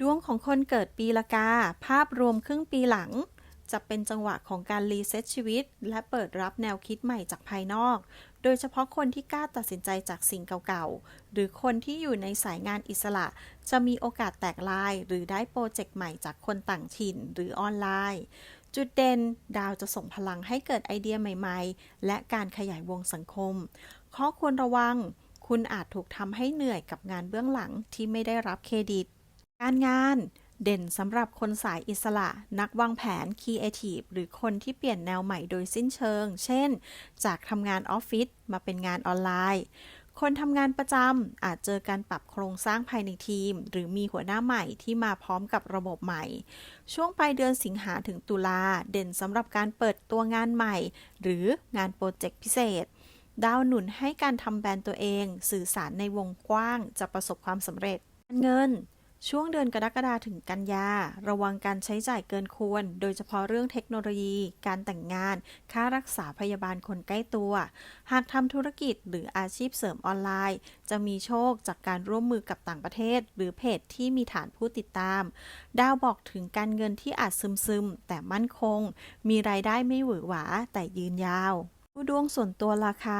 ดวงของคนเกิดปีละกา ภาพรวมครึ่งปีหลัง จะเป็นจังหวะของการรีเซ็ตชีวิต และเปิดรับแนวคิดใหม่จากภายนอก โดยเฉพาะคนที่กล้าตัดสินใจจากสิ่งเก่าๆ หรือคนที่อยู่ในสายงานอิสระ จะมีโอกาสแตกลาย หรือได้โปรเจกต์ใหม่จากคนต่างถิ่นหรือออนไลน์ จุดเด่นดาวจะส่งพลังให้เกิดไอเดียใหม่ ๆ และการขยายวงสังคม ข้อควรระวัง คุณอาจถูกทำให้เหนื่อยกับงานเบื้องหลังที่ไม่ได้รับเครดิต การงานเด่นสำหรับคนสายอิสระ นักวางแผนคีเอทีฟหรือคนที่เปลี่ยนแนวใหม่โดยสิ้นเชิง เช่น จากทำงานออฟฟิศมาเป็นงานออนไลน์ คนทำงานประจำอาจเจอการปรับโครงสร้างภายในทีม หรือมีหัวหน้าใหม่ที่มาพร้อมกับระบบใหม่ ช่วงปลายเดือนสิงหาถึงตุลาเด่นสำหรับการเปิดตัวงานใหม่ หรืองานโปรเจกต์พิเศษ ดาวหนุนให้การทำแบรนด์ตัวเอง สื่อสารในวงกว้างจะประสบความสำเร็จเงิน ช่วงเดือนกรกฎาถึงกันยา ระวังการใช้จ่ายเกินควร โดยเฉพาะเรื่องเทคโนโลยี การแต่งงาน ค่ารักษาพยาบาลคนใกล้ตัว หากทำธุรกิจหรืออาชีพเสริมออนไลน์ จะมีโชคจากการร่วมมือกับต่างประเทศ หรือเพจที่มีฐานผู้ติดตาม ดาวบอกถึงการเงินที่อาจซึมๆ แต่มั่นคง มีรายได้ไม่หวือหวาแต่ยืนยาวดูดวงส่วนตัวราคา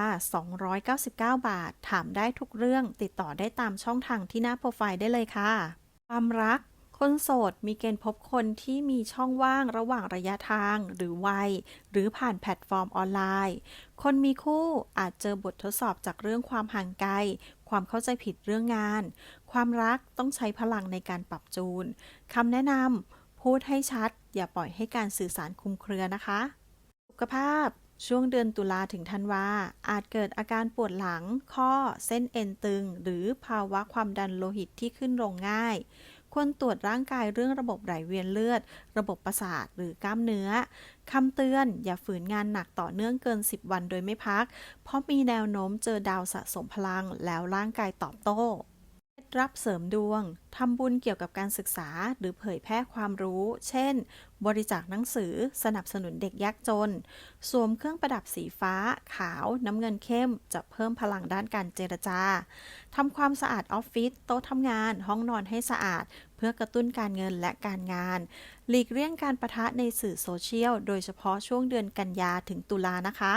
299 บาท ถามได้ทุกเรื่อง ติดต่อได้ตามช่องทางที่หน้าโปรไฟล์ได้เลยค่ะ ความรัก คนโสดมีเกณฑ์พบคนที่มีช่องว่างระหว่างระยะทางหรือวัย หรือผ่านแพลตฟอร์มออนไลน์ คนมีคู่อาจเจอบททดสอบจากเรื่องความห่างไกล ความเข้าใจผิดเรื่องงาน ความรักต้องใช้พลังในการปรับจูนคำแนะนำพูดให้ชัด อย่าปล่อยให้การสื่อสารคุมเครือนะคะ สุขภาพ ช่วงเดือนตุลาถึงธันวา อาจเกิดอาการปวดหลัง ข้อ เส้นเอ็นตึง หรือภาวะความดันโลหิตที่ขึ้นลงง่าย ควรตรวจร่างกายเรื่องระบบไหลเวียนเลือด ระบบประสาทหรือกล้ามเนื้อ คำเตือน อย่าฝืนงานหนักต่อเนื่องเกิน 10 วันโดยไม่พัก เพราะมีแนวโน้มเจอดาวสะสมพลังแล้วร่างกายตอบโต้ เคล็ดลับเสริมดวง ทำบุญเกี่ยวกับการศึกษา หรือเผยแพร่ความรู้ เช่น บริจาคหนังสือ สนับสนุนเด็กยากจน สวมเครื่องประดับสีฟ้า ขาว น้ำเงินเข้ม จะเพิ่มพลังด้านการเจรจา ทำความสะอาดออฟฟิศ โต๊ะทำงาน ห้องนอนให้สะอาด เพื่อกระตุ้นการเงินและการงาน หลีกเลี่ยงการประทะในสื่อโซเชียล โดยเฉพาะช่วงเดือนกันยาถึงตุลานะคะ